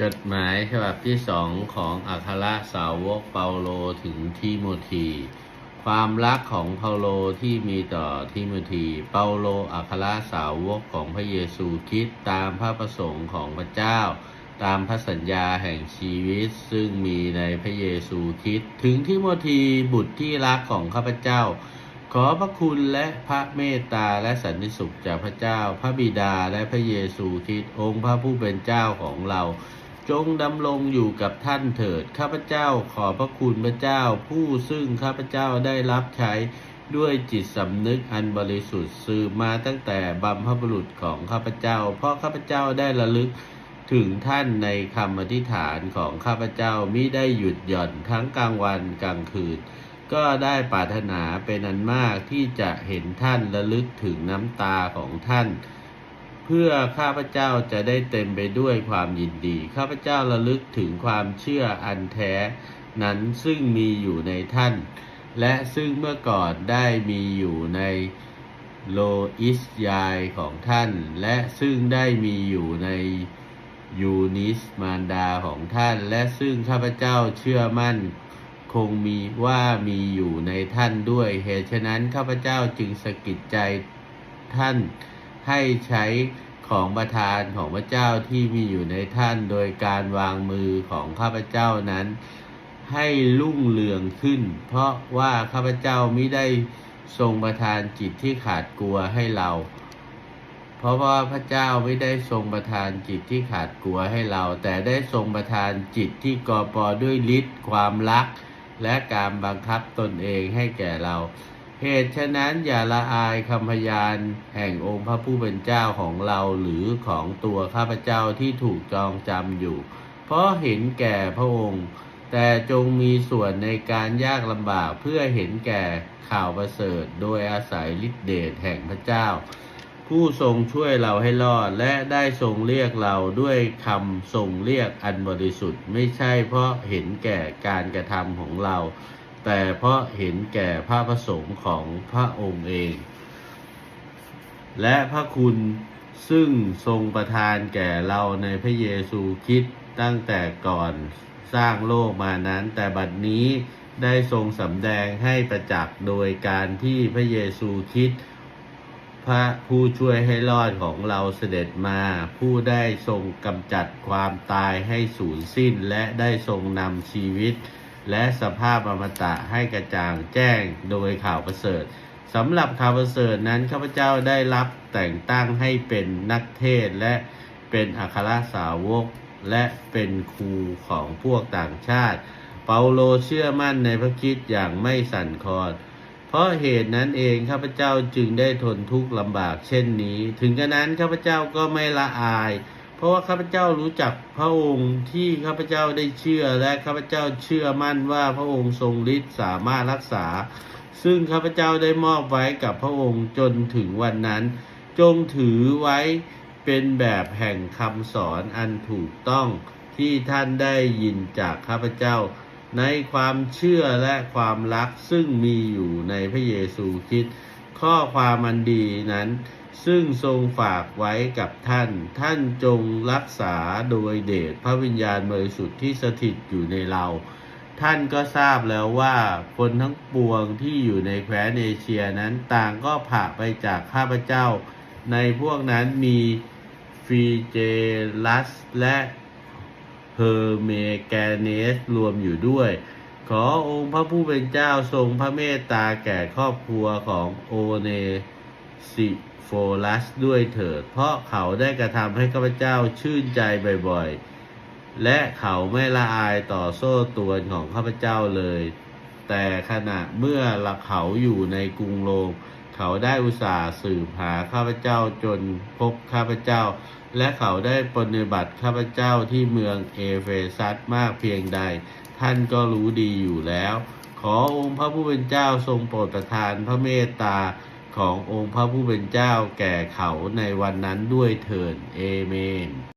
จดหมายฉบับที่สองของอัครสาวกเปาโลถึงทิโมธี ความรักของเปาโลที่มีต่อทิโมธี เปาโลอัครสาวกของพระเยซูคริดตามพระประสงค์ของพระเจ้า ตามพระสัญญาแห่งชีวิตซึ่งมีในพระเยซูคริดถึงทิโมธีบุตรที่รักของข้าพเจ้า ขอพระคุณและพระเมตตาและสันติสุขจากพระเจ้า พระบิดาและพระเยซูคริสต์องค์พระผู้เป็นเจ้าของเรา จงดำรงอยู่กับท่านเถิด ข้าพเจ้าขอพระคุณพระเจ้า ผู้ซึ่งข้าพเจ้าได้รับใช้ด้วยจิตสำนึกอันบริสุทธิ์สืบมาตั้งแต่บัมพบุรุษของข้าพเจ้า เพราะข้าพเจ้าได้ระลึกถึงท่านในคำอธิษฐานของข้าพเจ้ามิได้หยุดหย่อนทั้งกลางวันกลางคืน ก็ได้ปรารถนาเป็นอันมากที่จะเห็นท่านระลึกถึงน้ำตาของท่าน พื่อข้าพเจ้าจะได้เต็มไปด้วยความยินดี ข้าพเจ้าระลึกถึงความเชื่ออันแท้นั้นซึ่งมีอยู่ในท่าน และซึ่งเมื่อก่อนได้มีอยู่ในโลอิสยายของท่าน และซึ่งได้มีอยู่ในยูนิสมารดาของท่าน และซึ่งข้าพเจ้าเชื่อมั่น คงมีว่ามีอยู่ในท่านด้วยเหตุฉะนั้นข้าพเจ้าจึงสะกิดใจท่าน ให้ใช้ของประทานของพระเจ้าที่มีอยู่ในท่านโดยการวางมือของข้าพเจ้านั้น ให้รุ่งเรืองขึ้น เพราะว่าข้าพเจ้ามิได้ทรงประทานจิตที่ขาดกลัวให้เรา เพราะว่าพระเจ้าไม่ได้ทรงประทานจิตที่ขาดกลัวให้เรา แต่ได้ทรงประทานจิตที่กอปอด้วยฤทธิ์ความรัก และการบังคับตนเองให้แก่เรา เหตุฉะนั้นอย่าละอายคำพยานแห่งองค์พระผู้เป็นเจ้าของเราหรือของตัวข้าพเจ้าที่ถูกจองจำอยู่ เพราะเห็นแก่พระองค์ แต่จงมีส่วนในการยากลำบากเพื่อเห็นแก่ข่าวประเสริฐ โดยอาศัยฤทธิเดชแห่งพระเจ้า ผู้ทรงช่วยเราให้รอดและได้ทรงเรียกเราด้วยคำทรงเรียกอันบริสุทธิ์ ไม่ใช่เพราะเห็นแก่การกระทำของเรา แต่เพราะเห็นแก่พระประสงค์ของพระองค์เอง และพระคุณซึ่งทรงประทานแก่เราในพระเยซูคริสต์ตั้งแต่ก่อนสร้างโลกมานั้น แต่บัดนี้ได้ทรงสำแดงให้ประจักษ์โดยการที่พระเยซูคริสต์พระผู้ช่วยให้รอดของเราเสด็จมา ผู้ได้ทรงกำจัดความตายให้สูญสิ้นและได้ทรงนำชีวิต และสภาพอมตะให้กระจ่างแจ้งโดยข่าวประเสริฐสำหรับข่าวประเสริฐนั้นข้าพเจ้าได้รับแต่งตั้งให้เป็นนักเทศและเป็นอัครสาวก และเป็นครูของพวกต่างชาติ เปาโลเชื่อมั่นในพระคิดอย่างไม่สั่นคลอนเพราะเหตุนั้นเองข้าพเจ้าจึงได้ทนทุกข์ลำบากเช่นนี้ ถึงกระนั้นข้าพเจ้าก็ไม่ละอาย เพราะว่าข้าพเจ้ารู้จักพระองค์ที่ข้าพเจ้าได้เชื่อและข้าพเจ้าเชื่อมั่นว่าพระองค์ทรงฤทธิ์สามารถรักษา ซึ่งข้าพเจ้าได้มอบไว้กับพระองค์จนถึงวันนั้น จงถือไว้เป็นแบบแห่งคำสอนอันถูกต้องที่ท่านได้ยินจากข้าพเจ้า ในความเชื่อและความรักซึ่งมีอยู่ในพระเยซูคริสต์ข้อความอันดีนั้น ซึ่งทรงฝากไว้กับท่าน ท่านจงรักษาโดยเดชพระวิญญาณบริสุทธิ์ที่สถิตอยู่ในเรา ท่านก็ทราบแล้วว่าคนทั้งปวงที่อยู่ในแคว้นเอเชียนั้นต่างก็ผ่าไปจากข้าพเจ้า ในพวกนั้นมีฟีเจลัสและเฮอร์เมแกเนสรวมอยู่ด้วย ขอองค์พระผู้เป็นเจ้าทรงพระเมตตาแก่ครอบครัวของโอเน ซิโฟลัสด้วยเถิด เพราะเขาได้กระทำให้ข้าพเจ้าชื่นใจบ่อยๆ และเขาไม่ละอายต่อโซ่ตรวนของข้าพเจ้าเลย แต่ขณะเมื่อละเขาอยู่ในกรุงโรมเขาได้อุตส่าห์สืบหาข้าพเจ้าจนพบข้าพเจ้า และเขาได้ปฏิบัติข้าพเจ้าที่เมืองเอเฟซัสมากเพียงใด ท่านก็รู้ดีอยู่แล้ว ขอองค์พระผู้เป็นเจ้าทรงโปรดประทานพระเมตตา ขององค์พระผู้เป็นเจ้าแก่เขาในวันนั้นด้วยเถิดเอเมน